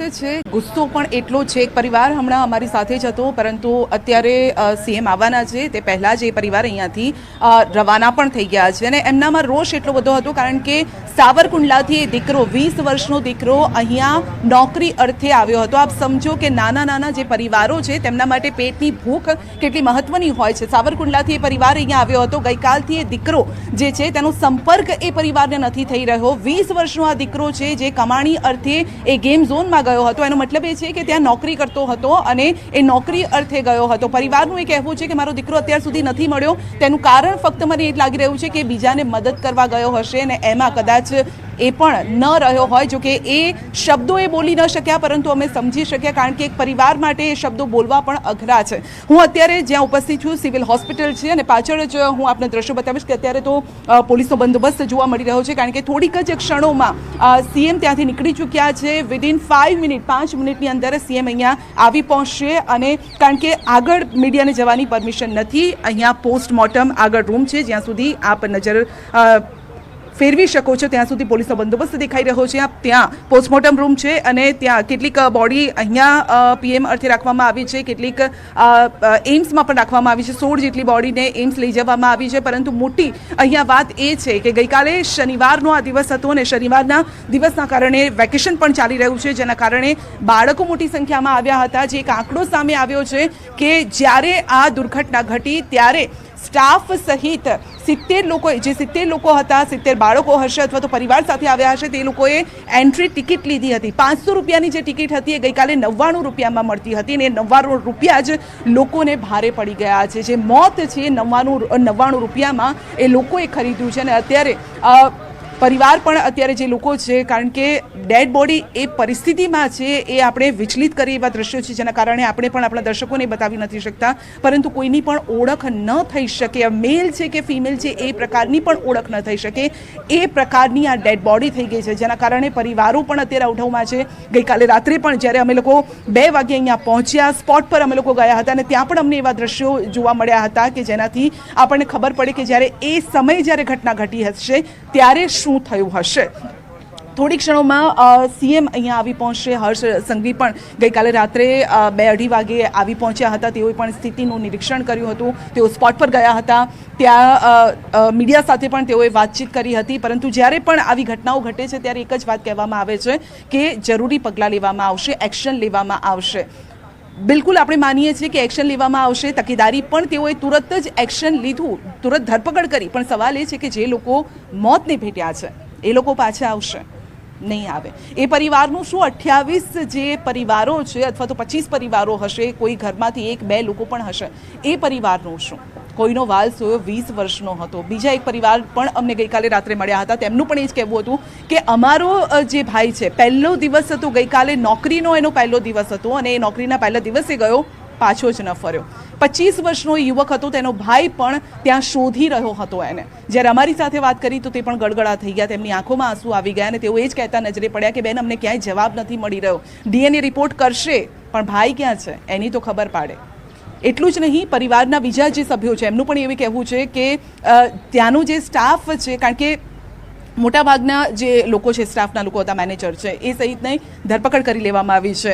આનંદ છે. ગુસ્સો પણ એટલો છે. એક પરિવાર હમણાં અમારી સાથે જ હતો, પરંતુ અત્યારે સીએમ આવવાના છે. તે પહેલાં જ એ પરિવાર અહીંયાથી રવાના પણ થઈ ગયા છે. અને એમનામાં રોષ એટલો બધો હતો, કારણ કે સાવરકુંડલાથી એ દીકરો, વીસ વર્ષનો દીકરો અહીંયા નોકરી અર્થે આવ્યો હતો. આપ સમજો કે નાના નાના જે પરિવારો છે, તેમના માટે પેટની ભૂખ કેટલી મહત્વની હોય છે. સાવરકુંડલાથી એ પરિવાર અહીંયા આવ્યો હતો. ગઈકાલથી એ દીકરો જે છે, તેનો સંપર્ક એ પરિવારને નથી થઈ રહ્યો. વીસ વર્ષનો આ દીકરો છે, જે કમાણી અર્થે એ ગેમ ઝોનમાં ગયો હતો. એનો મતલબ એ છે કે ત્યાં નોકરી કરતો હતો અને એ નોકરી અર્થે ગયો હતો. પરિવારનું એ કહેવું છે કે મારો દીકરો અત્યાર સુધી નથી મળ્યો. તેનું કારણ ફક્ત મને એ લાગી રહ્યું છે કે બીજાને મદદ કરવા ગયો હશે અને એમાં કદાચ એ પણ ન રહ્યો હોય, જો કે એ શબ્દો એ બોલી ન શક્યા, પરંતુ અમે સમજી શક્યા, કારણ કે એક પરિવાર માટે એ શબ્દો બોલવા પણ અઘરા છે. હું અત્યારે જ્યાં ઉપસ્થિત છું, સિવિલ હોસ્પિટલ છે, અને પાછળ જ હું આપને દ્રશ્યો બતાવીશ કે અત્યારે તો પોલીસનો બંદોબસ્ત જોવા મળી રહ્યો છે, કારણ કે થોડીક જ ક્ષણોમાં સીએમ ત્યાંથી નીકળી ચૂક્યા છે. વિધિન ફાઇવ મિનિટ પાંચ મિનિટની અંદર સીએમ અહીંયા આવી પહોંચશે, અને કારણ કે આગળ મીડિયાને જવાની પરમિશન નથી, અહીંયા પોસ્ટમોર્ટમ આગળ રૂમ છે, જ્યાં સુધી આપ નજર ફેરવી શકો છો. ત્યાં સુધી પોલીસનો બંદોબસ્ત દેખાઈ રહ્યો છે. ત્યાં પોસ્ટમોર્ટમ રૂમ છે અને ત્યાં કેટલીક બોડી અહીંયા પીએમ અર્થે રાખવામાં આવી છે. કેટલીક એમ્સમાં પણ રાખવામાં આવી છે. સોળ જેટલી બોડીને એમ્સ લઈ જવામાં આવી છે. પરંતુ મોટી અહીંયા વાત એ છે કે ગઈકાલે શનિવારનો આ દિવસ હતો અને શનિવારના દિવસના કારણે વેકેશન પણ ચાલી રહ્યું છે. જેના કારણે બાળકો મોટી સંખ્યામાં આવ્યા હતા. જે એક આંકડો સામે આવ્યો છે કે જ્યારે આ દુર્ઘટના ઘટી, ત્યારે સ્ટાફ સહિત સિત્તેર લોકો, જે સિત્તેર લોકો હતા, સિત્તેર બાળકો હશે અથવા તો પરિવાર સાથે આવ્યા હશે, તે લોકોએ એન્ટ્રી ટિકિટ લીધી હતી. પાંચસો રૂપિયાની જે ટિકિટ હતી, એ ગઈકાલે નવ્વાણું રૂપિયામાં મળતી હતી અને નવ્વાણું રૂપિયા જ લોકોને ભારે પડી ગયા છે. જે મોત છે નવ્વાણું નવ્વાણું રૂપિયામાં એ લોકોએ ખરીદ્યું છે અને અત્યારે પરિવાર પણ અત્યારે જે લોકો છે, કારણ કે ડેડ બોડી એ પરિસ્થિતિમાં છે, એ આપણે વિચલિત કરી એવા દ્રશ્યો છે, જેના કારણે આપણે પણ આપણા દર્શકોને બતાવી નથી શકતા. પરંતુ કોઈની પણ ઓળખ ન થઈ શકે મેલ છે કે ફિમેલ છે, એ પ્રકારની પણ ઓળખ ન થઈ શકે. એ પ્રકારની આ ડેડ બોડી થઈ ગઈ છે, જેના કારણે પરિવારો પણ અત્યારે ઉઠાવમાં છે. ગઈકાલે રાત્રે પણ જ્યારે અમે લોકો બે વાગે અહીંયા પહોંચ્યા, સ્પોટ પર અમે લોકો ગયા હતા અને ત્યાં પણ અમને એવા દ્રશ્યો જોવા મળ્યા હતા કે જેનાથી આપણને ખબર પડે કે જ્યારે એ સમયે જ્યારે ઘટના ઘટી હશે, ત્યારે શું થયું હશે? થોડી ક્ષણોમાં સીએમ અહીંયા આવી પહોંચશે. હર્ષ સંઘવી પણ ગઈકાલે રાત્રે બે અઢી વાગે આવી પહોંચ્યા હતા. તેઓએ પણ સ્થિતિનું નિરીક્ષણ કર્યું હતું. તેઓ સ્પોટ પર ગયા હતા. ત્યાં મીડિયા સાથે પણ તેઓએ વાતચીત કરી હતી. પરંતુ જ્યારે પણ આવી ઘટનાઓ ઘટે છે, ત્યારે એક જ વાત કહેવામાં આવે છે કે જરૂરી પગલાં લેવામાં આવશે, એક્શન લેવામાં આવશે. બિલકુલ આપણે માનીએ છીએ કે એક્શન લેવામાં આવશે. તકેદારી પણ તેઓએ તુરત જ એક્શન લીધું, તુરત ધરપકડ કરી. પણ સવાલ એ છે કે જે લોકો મોતને ભેટ્યા છે, એ લોકો પાછા આવશે. નહીં આવે. એ પરિવારનું શું અઠ્યાવીસ જે પરિવારો છે અથવા તો પચીસ પરિવારો હશે, કોઈ ઘરમાંથી એક, બે લોકો પણ હશે, એ પરિવારનું શું? કોઈનો વાલ સોયો વીસ વર્ષનો હતો. બીજા એક પરિવાર પણ અમને ગઈકાલે રાત્રે મળ્યા હતા. તેમનું પણ એ જ કહેવું હતું કે અમારો જે ભાઈ છે, પહેલો દિવસ હતો, ગઈકાલે નોકરીનો એનો પહેલો દિવસ હતો અને એ નોકરીના પહેલા દિવસે ગયો પાછો જ ન ફર્યો. પચીસ વર્ષનો યુવક હતો, તેનો ભાઈ પણ ત્યાં શોધી રહ્યો હતો એને. જ્યારે અમારી સાથે વાત કરી તો તે પણ ગડગડા થઈ ગયા. તેમની આંખોમાં આંસુ આવી ગયા અને તેઓ એ જ કહેતા નજરે પડ્યા કે, બેન, અમને ક્યાંય જવાબ નથી મળી રહ્યો. ડીએનએ રિપોર્ટ કરશે, પણ ભાઈ ક્યાં છે? એની તો ખબર પાડે. એટલું જ નહીં, પરિવારના બીજા જે સભ્યો છે, એમનું પણ એવું કહેવું છે કે ત્યાંનો જે સ્ટાફ છે, કારણ કે મોટાભાગના જે લોકો છે, સ્ટાફના લોકો હતા, મેનેજર છે, એ સહિતને ધરપકડ કરી લેવામાં આવી છે.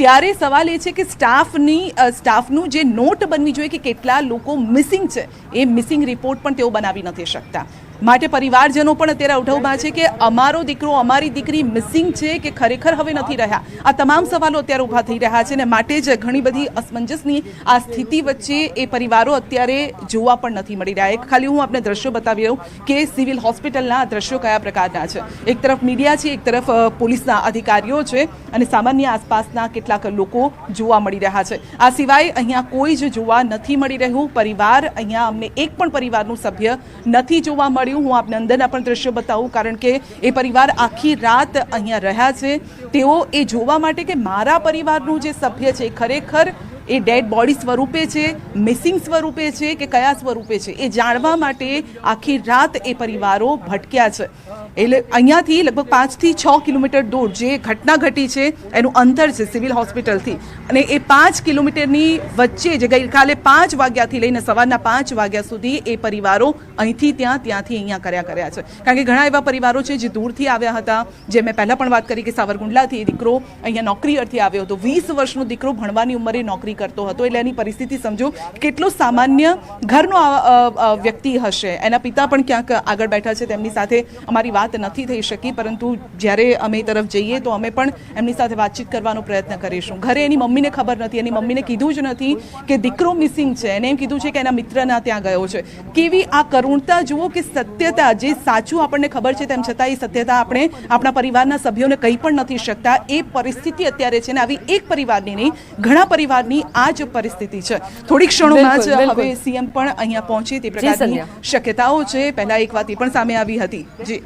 ત્યારે સવાલ એ છે કે સ્ટાફની સ્ટાફનું જે નોટ બનવી જોઈએ કે કેટલા લોકો મિસિંગ છે, એ મિસિંગ રિપોર્ટ પણ તેઓ બનાવી નથી શકતા. માટે પરિવારજનો પણ અત્યારે અવઢવમાં છે કે અમારો દીકરો, અમારી દીકરી મિસિંગ છે કે ખરેખર હવે નથી રહ્યા. આ તમામ સવાલો અત્યારે ઊભા થઈ રહ્યા છે અને માટે જ ઘણી બધી અસમંજસની આ સ્થિતિ વચ્ચે એ પરિવારો અત્યારે જોવા પણ નથી મળી રહ્યા. એક ખાલી હું આપને દ્રશ્યો બતાવી રહ્યું કે સિવિલ હોસ્પિટલના દ્રશ્યો કયા પ્રકારના છે. એક તરફ મીડિયા છે, એક તરફ પોલીસના અધિકારીઓ છે અને સામાન્ય આસપાસના કેટલાક લોકો જોવા મળી રહ્યા છે. આ સિવાય અહીંયા કોઈ જ જોવા નથી મળી રહ્યું. પરિવાર અહીંયા અમને એક પણ પરિવારનું સભ્ય નથી જોવા મળ્યું હું આપને અંદરના પણ દ્રશ્યો બતાવું, કારણ કે એ પરિવાર આખી રાત અહીંયા રહ્યા છે. તેઓ એ જોવા માટે કે મારા પરિવારનું જે સભ્ય છે ખરેખર એ ડેડ બોડી સ્વરૂપે છે, મિસિંગ સ્વરૂપે છે કે કયા સ્વરૂપે છે, એ જાણવા માટે આખી રાત એ પરિવારો ભટક્યા છે. એટલે અહીંયાથી લગભગ પાંચથી છ કિલોમીટર દૂર જે ઘટના ઘટી છે, એનું અંતર છે સિવિલ હોસ્પિટલથી. અને એ પાંચ કિલોમીટરની વચ્ચે જે ગઈકાલે પાંચ વાગ્યાથી લઈને સવારના પાંચ વાગ્યા સુધી એ પરિવારો અહીંથી ત્યાં, ત્યાંથી અહીંયા કર્યા કર્યા છે. કારણ કે ઘણા એવા પરિવારો છે જે દૂરથી આવ્યા હતા. જે મેં પહેલાં પણ વાત કરી કે સાવરકુંડલાથી દીકરો અહીંયા નોકરી અર્થે આવ્યો હતો. વીસ વર્ષનો દીકરો ભણવાની ઉંમરે નોકરી કરતો હતો. એટલે એની પરિસ્થિતિ સમજો કેટલો સામાન્ય ઘરનો વ્યક્તિ હશે. એના પિતા પણ ક્યાંક આગળ બેઠા છે, તેમની સાથે અમારી વાત નથી થઈ શકી, પરંતુ જ્યારે અમે તરફ જઈએ તો અમે પણ એમની સાથે વાતચીત કરવાનો પ્રયત્ન કરીશું. ઘરે એની મમ્મીને ખબર નથી, એની મમ્મીને કીધું જ નથી કે દીકરો મિસિંગ છે. એને એમ કીધું છે કે એના મિત્રના ત્યાં ગયો છે. કેવી આ કરુણતા જુઓ કે સત્યતા, જે સાચું આપણને ખબર છે, તેમ છતાં એ સત્યતા આપણે આપણા પરિવારના સભ્યોને કંઈ પણ નથી શકતા. એ પરિસ્થિતિ અત્યારે છે ને, આવી એક પરિવારની નહીં, ઘણા પરિવારની આ જ પરિસ્થિતિ છે. થોડીક ક્ષણોમાં જ. હવે સીએમ પણ અહીંયા પહોંચે તે પ્રકારની શક્યતાઓ છે. પહેલા એક વાત એ પણ સામે આવી હતી. જી.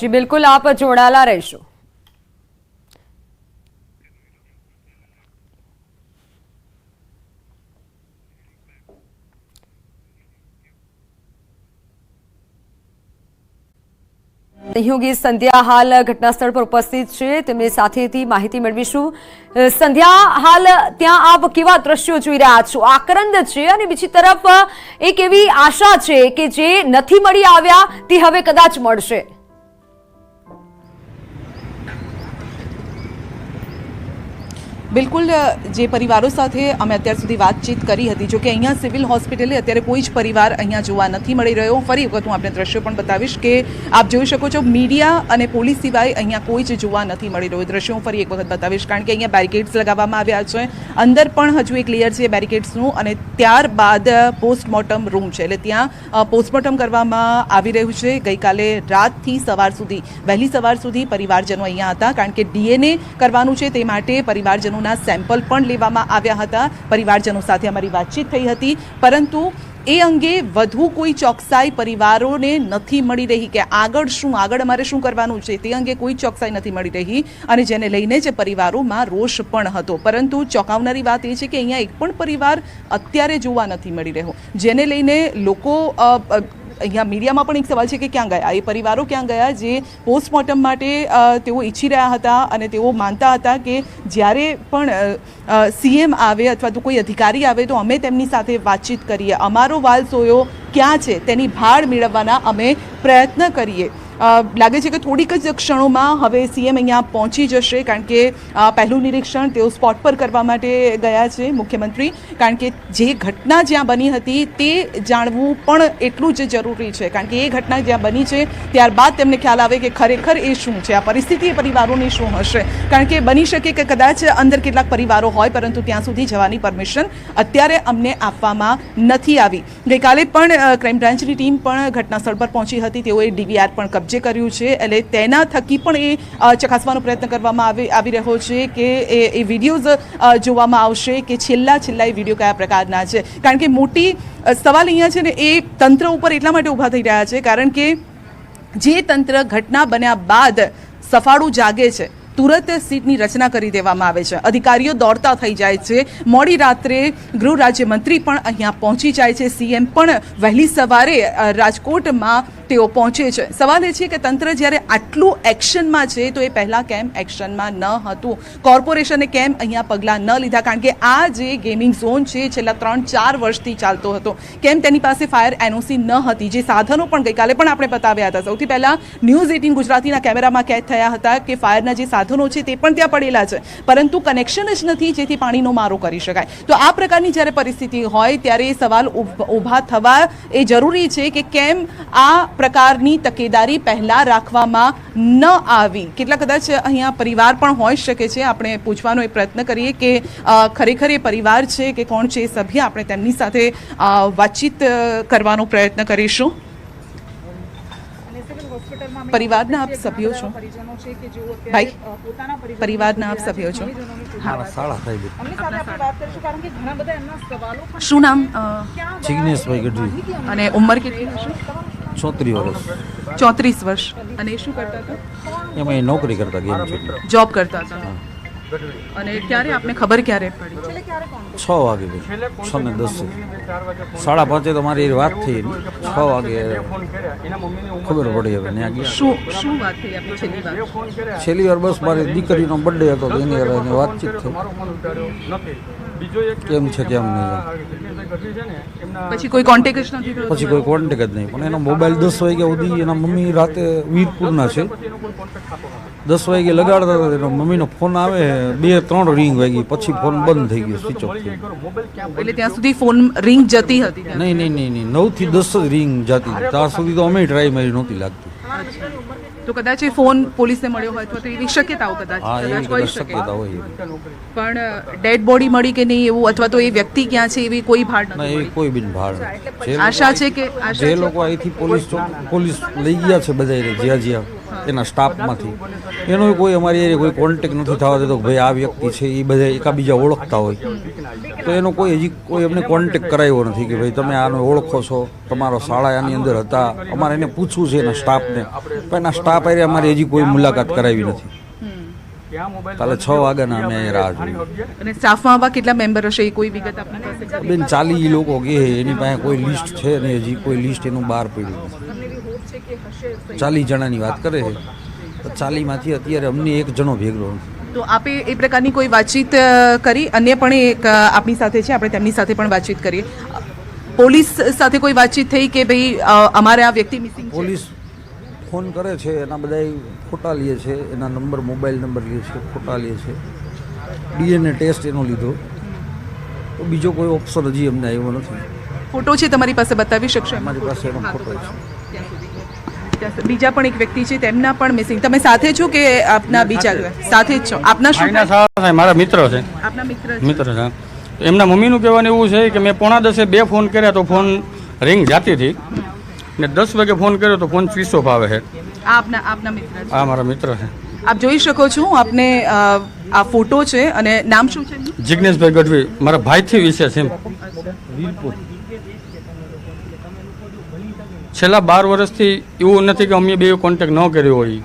જી બિલકુલ આપ જોડાયેલા રહેશો. સહયોગી સંધ્યા હાલ ઘટનાસ્થળ પર ઉપસ્થિત છે. તેમની સાથેથી માહિતી મેળવીશું. સંધ્યા, હાલ ત્યાં આપ કેવા દ્રશ્યો જોઈ રહ્યા છો? આક્રંદ છે અને બીજી તરફ એક એવી આશા છે કે જે નથી મળી આવ્યા, તે હવે કદાચ મળશે. બિલકુલ જે પરિવારો સાથે અમે અત્યાર સુધી વાતચીત કરી હતી, જોકે અહીંયા સિવિલ હોસ્પિટલે અત્યારે કોઈ જ પરિવાર અહીંયા જોવા નથી મળી રહ્યો. ફરી વખત હું આપણે દ્રશ્યો પણ બતાવીશ કે આપ જોઈ શકો છો, મીડિયા અને પોલીસ સિવાય અહીંયા કોઈ જ જોવા નથી મળી રહ્યું. દ્રશ્યો હું ફરી એક વખત બતાવીશ, કારણ કે અહીંયા બેરિકેડ્સ લગાવવામાં આવ્યા છે. અંદર પણ હજુ એક લેયર છે બેરિકેડ્સનું અને ત્યારબાદ પોસ્ટમોર્ટમ રૂમ છે. એટલે ત્યાં પોસ્ટમોર્ટમ કરવામાં આવી રહ્યું છે. ગઈકાલે રાતથી સવાર સુધી, વહેલી સવાર સુધી પરિવારજનો અહીંયા હતા, કારણ કે ડીએનએ કરવાનું છે તે માટે પરિવારજનોના સેમ્પલ પણ લેવામાં આવ્યા હતા. પરિવારજનો સાથે અમારી વાતચીત થઈ હતી. પરંતુ એ અંગે વધુ કોઈ ચોકસાઈ પરિવારોને નથી મળી રહી કે આગળ શું, આગળ અમારે શું કરવાનું છે તે અંગે કોઈ ચોકસાઈ નથી મળી રહી અને જેને લઈને જે પરિવારોમાં રોષ પણ હતો. પરંતુ ચોંકાવનારી વાત એ છે કે અહીંયા એક પણ પરિવાર અત્યારે જોવા નથી મળી રહ્યો. જેને લઈને લોકો અહીંયા મીડિયામાં પણ એક સવાલ છે કે ક્યાં ગયા? એ પરિવારો ક્યાં ગયા જે પોસ્ટમોર્ટમ માટે તેઓ ઈચ્છી રહ્યા હતા અને તેઓ માનતા હતા કે જ્યારે પણ સીએમ આવે અથવા તો કોઈ અધિકારી આવે તો અમે તેમની સાથે વાતચીત કરીએ. અમારો વાલ સોયો ક્યાં છે? તેની ભાળ મેળવવાના અમે પ્રયત્ન કરીએ. લાગે છે કે થોડીક જ ક્ષણોમાં હવે સીએમ અહીંયા પહોંચી જશે કારણ કે પહેલું નિરીક્ષણ તેઓ સ્પોટ પર કરવા માટે ગયા છે મુખ્યમંત્રી. કારણ કે જે ઘટના જ્યાં બની હતી તે જાણવું પણ એટલું જ જરૂરી છે. કારણ કે એ ઘટના જ્યાં બની છે, ત્યારબાદ તેમને ખ્યાલ આવે કે ખરેખર એ શું છે, આ પરિસ્થિતિ એ પરિવારોની શું હશે. કારણ કે બની શકે કે કદાચ અંદર કેટલાક પરિવારો હોય, પરંતુ ત્યાં સુધી જવાની પરમિશન અત્યારે અમને આપવામાં નથી આવી. ગઈકાલે પણ ક્રાઇમ બ્રાન્ચની ટીમ પણ ઘટના સ્થળ પર પહોંચી હતી. તેઓએ ડીવીઆર પણ કબજે કર્યું છે એટલે તેના થકી પણ એ ચકાસવાનો પ્રયત્ન કરવામાં આવી આવી રહ્યો છે કે એ વિડીયોઝ જોવામાં આવશે કે છેલ્લા છેલ્લા એ વીડિયો કયા પ્રકારના છે. કારણ કે મોટી સવાલ અહીંયા છે ને એ તંત્ર ઉપર એટલા માટે ઊભા થઈ રહ્યા છે કારણ કે જે તંત્ર ઘટના બન્યા બાદ સફાળું જાગે છે તુરત સીટની રચના કરી દેવામાં આવે છે. અધિકારીઓ દોડતા થઈ જાય છે. મોડી રાત્રે ગૃહ રાજ્યમંત્રી પણ અહીંયા પહોંચી જાય છે. સીએમ પણ વહેલી સવારે રાજકોટમાં તેઓ પહોંચે છે. સવાલ એ છે કે તંત્ર જ્યારે આટલું એક્શનમાં છે, તો એ પહેલાં કેમ એક્શનમાં ન હતું? કોર્પોરેશને કેમ અહીંયા પગલાં ન લીધા? કારણ કે આ જે ગેમિંગ ઝોન છે, છેલ્લા ત્રણ, ચાર વર્ષથી ચાલતો હતો. કેમ તેની પાસે ફાયર એનઓસી ન હતી? જે સાધનો પણ ગઈકાલે પણ આપણે બતાવ્યા હતા. સૌથી પહેલાં ન્યૂઝ એટીન ગુજરાતીના કેમેરામાં કેદ થયા હતા કે ફાયરના જે સાધનો છે તે પણ ત્યાં પડેલા છે. પરંતુ કનેક્શન જ નથી જેથી પાણીનો મારો કરી શકાય. તો આ પ્રકારની જ્યારે પરિસ્થિતિ હોય ત્યારે એ સવાલ ઊભા થવા એ જરૂરી છે કે કેમ આ પ્રકારની તકેદારી પહેલાં રાખવામાં ન આવી. કેટલા કદાચ અહીંયા પરિવાર પણ હોઈ શકે છે. આપણે પૂછવાનો એ પ્રયત્ન કરીએ કે ખરેખર એ પરિવાર છે કે કોણ છે એ સભ્ય? આપણે તેમની સાથે વાતચીત કરવાનો પ્રયત્ન કરીશું. પરિવારના આપ સભ્યો છો. ભાઈ પરિવારના આપ સભ્યો છો. શું નામ? અ, જિગ્નેશભાઈ ગઢવી અને ઉંમર કેટલી? હશે છોતરી વર્ષ. ચોત્રીસ વર્ષ. અને એ શું કરતા હતા? એમાં એ નોકરી કરતા ગેમ જોબ કરતા હતા. અને ક્યારે આપને ખબર ક્યારે પડી? છ વાગે છ ને દસ. સાડા પાંચે તો મારી વાત થઈ. છ વાગે ખબર પડી હવે ત્યાં શું શું વાત થઈ આપની છેલ્લી વાર બસ મારી દીકરીનો બર્થડે હતો એની એની વાતચીત થઈ. કેમ છે કેમ નહીં પછી કોઈ કોન્ટેક્ટ જ નથી પછી કોઈ કોન્ટેક જ નહીં. પણ એનો મોબાઈલ દસ વાગ્યા સુધી એના મમ્મી રાતે વીરપુરના છે. દસ વાગે લગાડતા હતા એનો મમ્મીનો ફોન આવે બે ત્રણ રિંગ વાગી પછી ફોન બંધ થઈ ગયો સ્વિચ ઓફ એટલે ત્યાં સુધી ફોન રિંગ જતી હતી નહીં નહીં નહીં નહીં. નવથી દસ જ રિંગ જતી ત્યાં સુધી તો અમે ટ્રાય મારી નહોતી લાગતી. તો કદાચ એ ફોન પોલીસને મળ્યો હોય તો એવી શક્યતાઓ કદાચ કદાચ હોઈ શકે. શક્યતા હોય પણ ડેડ બોડી મળી કે નહીં એવું અથવા તો એ વ્યક્તિ ક્યાં છે એવી કોઈ ભાડ નથી એવી કોઈ બિન ભાડ આશા છે કે જે લોકો અહીંથી પોલીસ પોલીસ લઈ ગયા છે બધા જ્યાં જ્યાં. એના સ્ટાફમાંથી. એનો કોઈ અમારી કોઈ કોન્ટેક નથી થવા દેતો ભાઈ આ વ્યક્તિ છે એ બધા એકાબીજા ઓળખતા હોય. તો એનો કોઈ હજી કોઈ એમને કોન્ટેક કરાવ્યો નથી કે ભાઈ તમે આને ઓળખો છો, તમારો શાળા આની અંદર હતા. અમારે એને પૂછવું છે એના સ્ટાફને પણ એના સ્ટાફ હારે અમારી હજી કોઈ મુલાકાત કરાવી નથી. કાલે છ વાગ્યાના અમે રાહ જોઈ. અને સ્ટાફમાં આવા કેટલા મેમ્બર હશે એ કોઈ વિગત આપણને બેન ચાલી લોકો કે એની પાસે કોઈ લિસ્ટ છે ને હજી કોઈ લિસ્ટ એનું બહાર પડ્યું નથી. ચાલીસ જણાની વાત કરે છે તો ચાલીમાંથી અત્યારે અમને એક જણો ભેગો તો આપે એ પ્રકારની કોઈ વાતચીત કરી? અન્ય પણ એક આપણી સાથે છે આપણે તેમની સાથે પણ વાતચીત કરીએ. પોલીસ સાથે કોઈ વાતચીત થઈ કે ભાઈ અમારે આ વ્યક્તિ મિસિંગ પોલીસ ફોન કરે છે એના બધા ફોટા લે છે એના નંબર મોબાઈલ નંબર લે છે ખોટા લે છે. ડીએનએ ટેસ્ટ એનો લીધો. તો બીજો કોઈ ઓપ્શન હજી અમને આવ્યો નથી. ફોટો છે તમારી પાસે બતાવી શકશો? અમારી પાસે એનો ફોટો છે. બીજા પણ એક વ્યક્તિ છે તેમના પણ મિસિંગ તમે સાથે છો કે આપના બીજા સાથે. જ છો? આપના શું? મારા મિત્ર છે. આપના મિત્ર છે. મિત્ર છે એમના મમ્મીનું કહેવાનું એવું છે કે મેં પોણા દસે બે ફોન કર્યા તો ફોન રિંગ જાતી હતી. ને દસ વાગે ફોન કર્યો તો ફોન સ્વિચ ઓફ આવે છે. આપના આપના મિત્ર છે. આ મારા મિત્ર છે. આપ જોઈ શકો છો આપને આ ફોટો છે અને નામ શું છે જિજ્ઞેશભાઈ ગઢવી મારા ભાઈથી વિશે છે છેલ્લા બાર વર્ષથી એવું નથી કે અમે બે કોન્ટેક્ટ ન કર્યો હોય.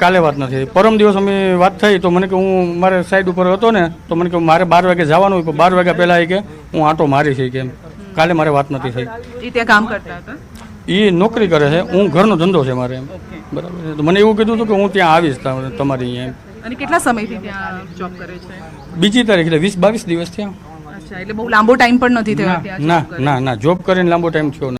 કાલે વાત નથી પરમ દિવસ અમે વાત થઈ તો મને કે હું મારે સાઈડ ઉપર હતો ને તો મને કે મારે બાર વાગે જવાનું હોય પણ બાર વાગ્યા પહેલાં એ કે હું આંટો મારી છે કેમ એમ. કાલે મારે વાત નથી થઈ. એ ત્યાં કામ કરતા હતા? એ નોકરી કરે છે હું ઘરનો ધંધો છે મારે એમ. બરાબર તો મને એવું કીધું હતું કે હું ત્યાં આવીશ તમા- તમારી અહીંયા અને કેટલા સમયથી ત્યાં જોબ કરે છે? બીજી તારીખ એટલે વીસ બાવીસ દિવસ થયા. એટલે બહુ લાંબો ટાઈમ પણ નથી થયો ના ના ના જોબ કરીને લાંબો ટાઈમ થયો.